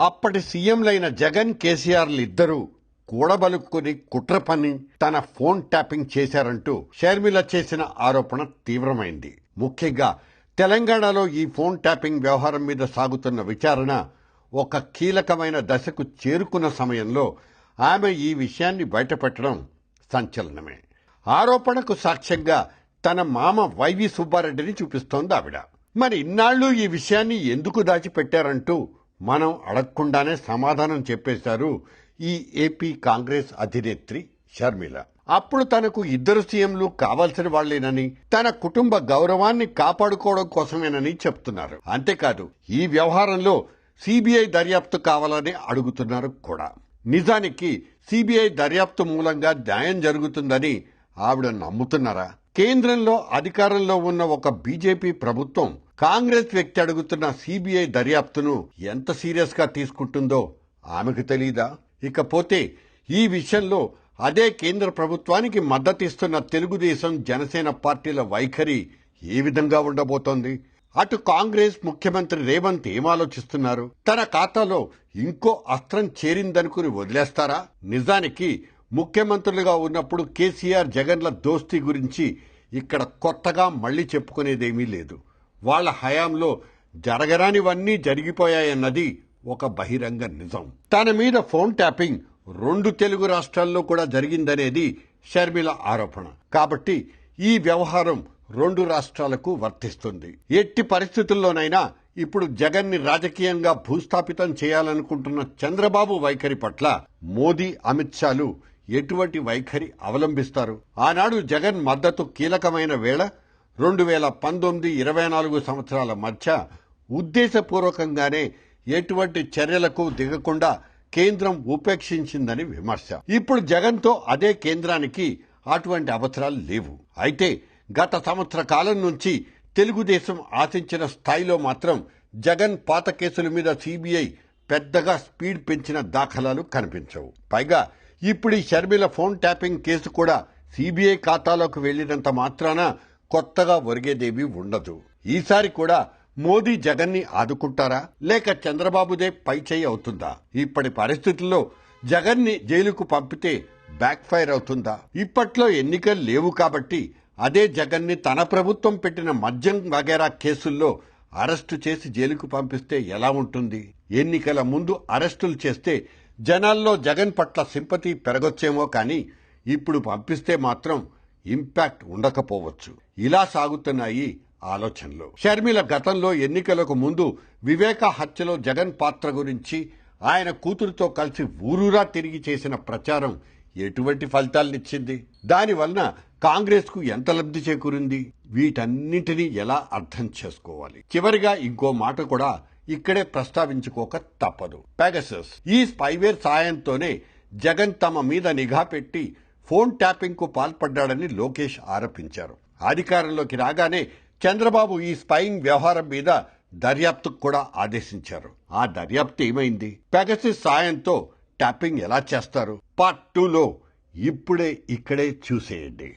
అప్పటి సీఎంలైన జగన్ కేసీఆర్లు ఇద్దరూ కూడబలుక్కుని కుట్ర పని తన ఫోన్ ట్యాపింగ్ చేశారంటూ షర్మిల చేసిన ఆరోపణ తీవ్రమైంది. ముఖ్యంగా తెలంగాణలో ఈ ఫోన్ ట్యాపింగ్ వ్యవహారం మీద సాగుతున్న విచారణ ఒక కీలకమైన దశకు చేరుకున్న సమయంలో ఆమె ఈ విషయాన్ని బయటపెట్టడం సంచలనమే. ఆరోపణకు సాక్ష్యంగా తన మామ వైవి సుబ్బారెడ్డిని చూపిస్తోంది ఆవిడ. మరి ఇన్నాళ్ళు ఈ విషయాన్ని ఎందుకు దాచిపెట్టారంటూ మనం అడగకుండానే సమాధానం చెప్పేశారు ఈ ఏపీ కాంగ్రెస్ అధినేత్రి షర్మిల. అప్పుడు తనకు ఇద్దరు సీఎంలు కావాల్సిన వాళ్ళేనని తన కుటుంబ గౌరవాన్ని కాపాడుకోవడం కోసమేనని చెప్తున్నారు. అంతేకాదు ఈ వ్యవహారంలో సిబిఐ దర్యాప్తు కావాలని అడుగుతున్నారు కూడా. నిజానికి సిబిఐ దర్యాప్తు మూలంగా న్యాయం జరుగుతుందని ఆవిడ నమ్ముతున్నారా? కేంద్రంలో అధికారంలో ఉన్న ఒక బీజేపీ ప్రభుత్వం కాంగ్రెస్ వ్యక్తి అడుగుతున్న సిబిఐ దర్యాప్తును ఎంత సీరియస్గా తీసుకుంటుందో ఆమెకు తెలీదా? ఇకపోతే ఈ విషయంలో అదే కేంద్ర ప్రభుత్వానికి మద్దతిస్తున్న తెలుగుదేశం జనసేన పార్టీల వైఖరి ఏ విధంగా ఉండబోతోంది? అటు కాంగ్రెస్ ముఖ్యమంత్రి రేవంత్ ఏం ఆలోచిస్తున్నారు? తన ఖాతాలో ఇంకో అస్త్రం చేరిందనుకుని వదిలేస్తారా? నిజానికి ముఖ్యమంత్రులుగా ఉన్నప్పుడు కేసీఆర్ జగన్ల దోస్తీ గురించి ఇక్కడ కొత్తగా మళ్ళీ చెప్పుకునేదేమీ లేదు. వాళ్ళ హయాంలో జరగరానివన్నీ జరిగిపోయాయన్నది ఒక బహిరంగ నిజం. తన మీద ఫోన్ ట్యాపింగ్ రెండు తెలుగు రాష్ట్రాల్లో కూడా జరిగిందనేది షర్మిల ఆరోపణ. కాబట్టి ఈ వ్యవహారం రెండు రాష్ట్రాలకు వర్తిస్తుంది. ఎట్టి పరిస్థితుల్లోనైనా ఇప్పుడు జగన్ని రాజకీయంగా భూస్థాపితం చేయాలనుకుంటున్న చంద్రబాబు వైఖరి పట్ల మోదీ అమిత్ షాలు ఎటువంటి వైఖరి అవలంబిస్తారు? ఆనాడు జగన్ మద్దతు కీలకమైన వేళ రెండు వేల పంతొమ్మిది ఇరవై నాలుగు సంవత్సరాల మధ్య ఉద్దేశపూర్వకంగానే ఎటువంటి చర్యలకు దిగకుండా కేంద్రం ఉపేక్షించిందని విమర్శ. ఇప్పుడు జగన్తో అదే కేంద్రానికి అటువంటి అవసరాలు లేవు. అయితే గత సంవత్సర కాలం నుంచి తెలుగుదేశం ఆశించిన స్థాయిలో మాత్రం జగన్ పాత కేసుల మీద సిబిఐ పెద్దగా స్పీడ్ పెంచిన దాఖలాలు కనిపించవు. పైగా ఇప్పుడు ఈ షర్మిల ఫోన్ ట్యాపింగ్ కేసు కూడా సిబిఐ ఖాతాలోకి వెళ్ళినంత మాత్రాన కొత్తగా ఒరిగేదేమీ ఉండదు. ఈసారి కూడా మోదీ జగన్ని ఆదుకుంటారా? లేక చంద్రబాబుదే పైచేయి అవుతుందా? ఇప్పటి పరిస్థితుల్లో జగన్ని జైలుకు పంపితే బ్యాక్ ఫైర్ అవుతుందా? ఇప్పట్లో ఎన్నికలు లేవు కాబట్టి అదే జగన్ని తన ప్రభుత్వం పెట్టిన మద్యం వగేరా కేసుల్లో అరెస్టు చేసి జైలుకు పంపిస్తే ఎలా ఉంటుంది? ఎన్నికల ముందు అరెస్టులు చేస్తే జనాల్లో జగన్ పట్ల సింపతి పెరగొచ్చేమో కానీ ఇప్పుడు పంపిస్తే మాత్రం ఇంపాక్ట్ ఉండకపోవచ్చు. ఇలా సాగుతున్నాయి ఆలోచనలు. షర్మిల గతంలో ఎన్నికలకు ముందు వివేక హత్యలో జగన్ పాత్ర గురించి ఆయన కూతురుతో కలిసి ఊరూరా తిరిగి చేసిన ప్రచారం ఎటువంటి ఫలితాలనిచ్చింది? దానివలన కాంగ్రెస్కు ఎంత లబ్ధి చేకూరింది? వీటన్నింటినీ ఎలా అర్థం చేసుకోవాలి? చివరిగా ఇంకో మాట కూడా ఇక్కడే ప్రస్తావించుకోక తప్పదు. పెగసస్ ఈ స్పైవేర్ సాయంతోనే జగన్ తమ మీద నిఘా పెట్టి ఫోన్ ట్యాపింగ్కు పాల్పడ్డాడని లోకేష్ ఆరోపించారు. అధికారంలోకి రాగానే చంద్రబాబు ఈ స్పైయింగ్ వ్యవహారం మీద దర్యాప్తుకు కూడా ఆదేశించారు. ఆ దర్యాప్తు ఏమైంది? పెగసిస్ సాయంతో ట్యాపింగ్ ఎలా చేస్తారు? పార్ట్ టూలో ఇప్పుడే ఇక్కడే చూసేయండి.